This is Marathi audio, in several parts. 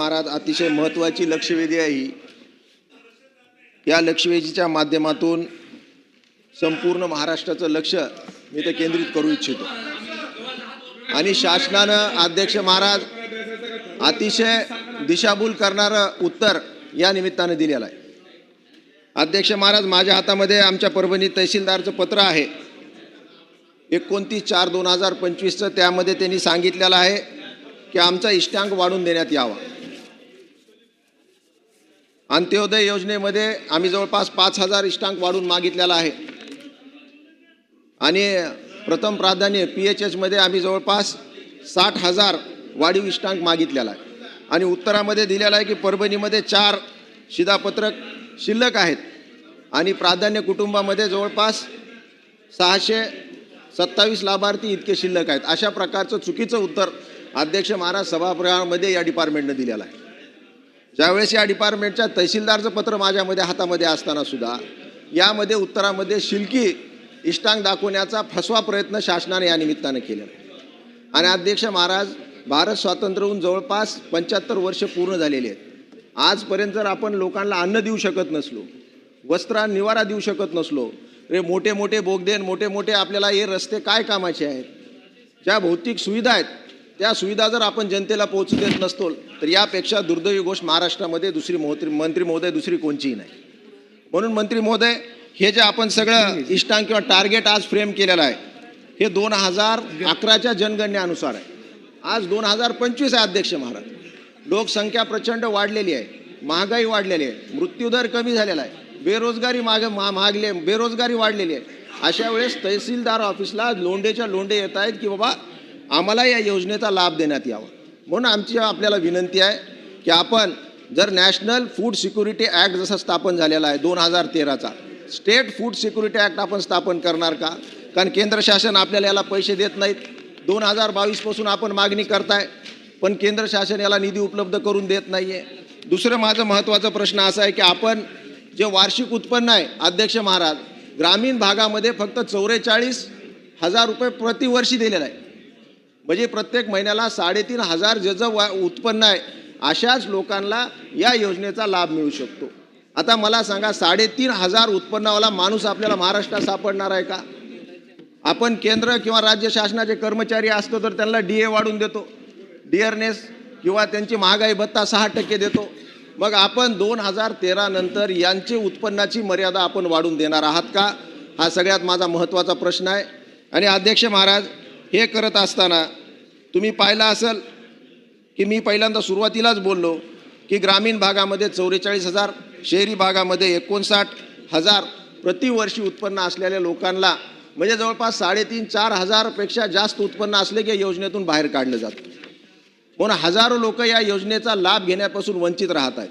महाराज अतिशय महत्त्वाची लक्षवेधी आहे या लक्षवेधीच्या माध्यमातून संपूर्ण महाराष्ट्राचं लक्ष मी ते केंद्रित करू इच्छितो. आणि शासनानं अध्यक्ष महाराज अतिशय दिशाभूल करणारं उत्तर या निमित्तानं दिलेलं आहे. अध्यक्ष महाराज माझ्या हातामध्ये आमच्या परभणी तहसीलदारचं पत्र आहे. एकोणतीस चार दोन हजार पंचवीसचं त्यामध्ये त्यांनी सांगितलेलं आहे की आमचा इष्टांक वाढून देण्यात यावा. अंत्योदय योजनेमध्ये आम्ही जवळपास पाच हजार इष्टांक वाढून मागितलेला आहे. आणि प्रथम प्राधान्य पी एच एचमध्ये आम्ही जवळपास साठ हजार वाढीव इष्टांक मागितलेला आहे. आणि उत्तरामध्ये दिलेला आहे की परभणीमध्ये चार शिधापत्रक शिल्लक आहेत. आणि प्राधान्य कुटुंबामध्ये जवळपास सहाशे सत्तावीस लाभार्थी इतके शिल्लक आहेत. अशा प्रकारचं चुकीचं उत्तर अध्यक्ष महाराज सभागृहामध्ये या डिपार्टमेंटनं दिलेलं आहे. ज्यावेळेस या डिपार्टमेंटच्या तहसीलदारचं पत्र माझ्यामध्ये हातामध्ये असताना सुद्धा यामध्ये उत्तरामध्ये शिल्की इष्टांग दाखवण्याचा फसवा प्रयत्न शासनाने या निमित्तानं केलेला आणि अध्यक्ष महाराज भारत स्वातंत्र्य होऊन जवळपास पंच्याहत्तर वर्ष पूर्ण झालेली आहेत. आजपर्यंत जर आपण लोकांना अन्न देऊ शकत नसलो वस्त्र निवारा देऊ शकत नसलो रे मोठे मोठे बोगदेन मोठे मोठे आपल्याला हे रस्ते काय कामाचे आहेत? ज्या भौतिक सुविधा आहेत त्या सुविधा जर आपण जनतेला पोहोचू देत नसतो तर यापेक्षा दुर्दैवी गोष्ट महाराष्ट्रामध्ये दुसरी मंत्री मंत्री महोदय दुसरी कोणचीही नाही. म्हणून मंत्री महोदय हे जे आपण सगळं इष्टांक किंवा टार्गेट आज फ्रेम केलेलं आहे हे दोन हजार अकराच्या जनगणनेनुसार आहे. आज दोन हजार पंचवीस आहे अध्यक्ष महाराज. लोकसंख्या प्रचंड वाढलेली आहे महागाई वाढलेली आहे मृत्यूदर कमी झालेला आहे बेरोजगारी माग मा बेरोजगारी वाढलेली आहे. अशा वेळेस तहसीलदार ऑफिसला लोंडेच्या लोंडे येत आहेत की बाबा आम्हाला या योजनेचा लाभ देण्यात यावा. म्हणून आमची आपल्याला विनंती आहे की आपण जर नॅशनल फूड सिक्युरिटी ॲक्ट जसा स्थापन झालेला आहे दोन हजार तेराचा स्टेट फूड सिक्युरिटी ॲक्ट आपण स्थापन करणार का? कारण केंद्र शासन आपल्याला याला पैसे देत नाहीत. दोन हजार बावीसपासून आपण मागणी करताय पण केंद्र शासन याला निधी उपलब्ध करून देत नाही आहे दुसरं माझं महत्त्वाचा प्रश्न असा आहे की आपण जे वार्षिक उत्पन्न आहे अध्यक्ष महाराज ग्रामीण भागामध्ये फक्त चौवेचाळीस हजार रुपये प्रतिवर्षी दिलेलं आहे. म्हणजे प्रत्येक महिन्याला साडेतीन हजार जजं वा उत्पन्न आहे अशाच लोकांना या योजनेचा लाभ मिळू शकतो. आता मला सांगा साडेतीन हजार उत्पन्नावाला माणूस आपल्याला महाराष्ट्रात सापडणार आहे का? आपण केंद्र किंवा राज्य शासनाचे कर्मचारी असतो तर त्यांना डी ए वाढून देतो. डिअरनेस किंवा त्यांची महागाई भत्ता सहा टक्के देतो. मग आपण दोन हजार तेरा नंतर यांची उत्पन्नाची मर्यादा आपण वाढून देणार आहात का? हा सगळ्यात माझा महत्त्वाचा प्रश्न आहे. आणि अध्यक्ष महाराज हे करत असताना तुम्ही पाहिलं असेल की मी पहिल्यांदा सुरुवातीलाच बोललो की ग्रामीण भागामध्ये चौवेचाळीस हजार शहरी भागामध्ये एकोणसाठ हजार प्रतिवर्षी उत्पन्न असलेल्या लोकांना म्हणजे जवळपास साडेतीन चार हजारपेक्षा जास्त उत्पन्न असले की या योजनेतून बाहेर काढलं जातं म्हणून हजारो लोक या योजनेचा लाभ घेण्यापासून वंचित राहत आहेत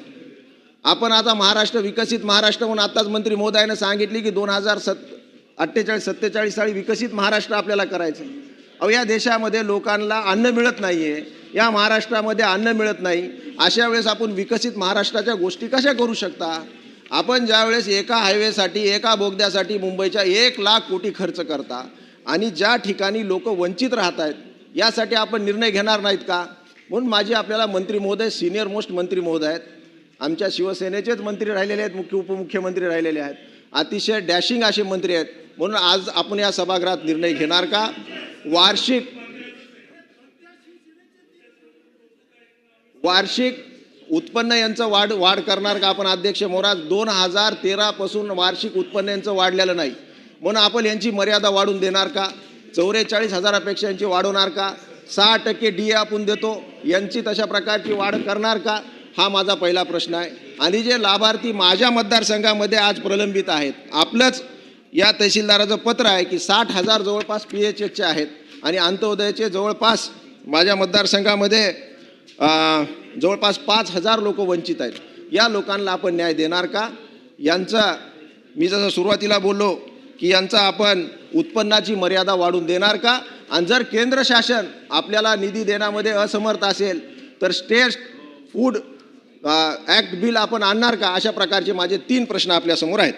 आपण आता महाराष्ट्र विकसित महाराष्ट्र म्हणून आत्ताच मंत्री मोदयानं सांगितले की दोन हजार सत् अठ्ठेचाळीस सत्तेचाळीस साली विकसित महाराष्ट्र आपल्याला करायचं आहे. अहो या देशामध्ये लोकांना अन्न मिळत नाही आहे या महाराष्ट्रामध्ये अन्न मिळत नाही. अशा वेळेस आपण विकसित महाराष्ट्राच्या गोष्टी कशा करू शकता? आपण ज्यावेळेस एका हायवेसाठी एका बोगद्यासाठी मुंबईच्या एक लाख कोटी खर्च करता आणि ज्या ठिकाणी लोक वंचित राहत आहेत यासाठी आपण निर्णय घेणार नाहीत का? म्हणून माझी आपल्याला मंत्री महोदय सिनियर मोस्ट मंत्री महोदय आहेत. आमच्या शिवसेनेचेच मंत्री राहिलेले आहेत मुख्य उपमुख्यमंत्री राहिलेले आहेत. अतिशय डॅशिंग असे मंत्री आहेत. म्हणून आज आपण या सभागृहात निर्णय घेणार का? वार्षिक वार्षिक उत्पन्न यांचं वाढ वाढ करणार का आपण अध्यक्ष मोराज? दोन हजार तेरापासून वार्षिक उत्पन्न यांचं वाढलेलं नाही. म्हणून आपण यांची मर्यादा वाढून देणार का? चौवेचाळीस हजारापेक्षा यांची वाढवणार का? सहा टक्के डी ए आपण देतो. यांची तशा प्रकारची वाढ करणार का? हा माझा पहिला प्रश्न आहे. आणि जे लाभार्थी माझ्या मतदारसंघामध्ये आज प्रलंबित आहेत आपलंच या तहसीलदाराचं पत्र आहे की साठ हजार जवळपास पी एच एचचे आहेत. आणि अंत्योदयाचे जवळपास माझ्या मतदारसंघामध्ये जवळपास पाच हजार लोक वंचित आहेत. या लोकांना आपण न्याय देणार का? यांचा मी जसं सुरुवातीला बोललो की यांचा आपण उत्पन्नाची मर्यादा वाढून देणार का? आणि जर केंद्र शासन आपल्याला निधी देण्यामध्ये असमर्थ असेल तर स्टेट फूड ॲक्ट बिल आपण आणणार का? अशा प्रकारचे माझे तीन प्रश्न आपल्यासमोर आहेत.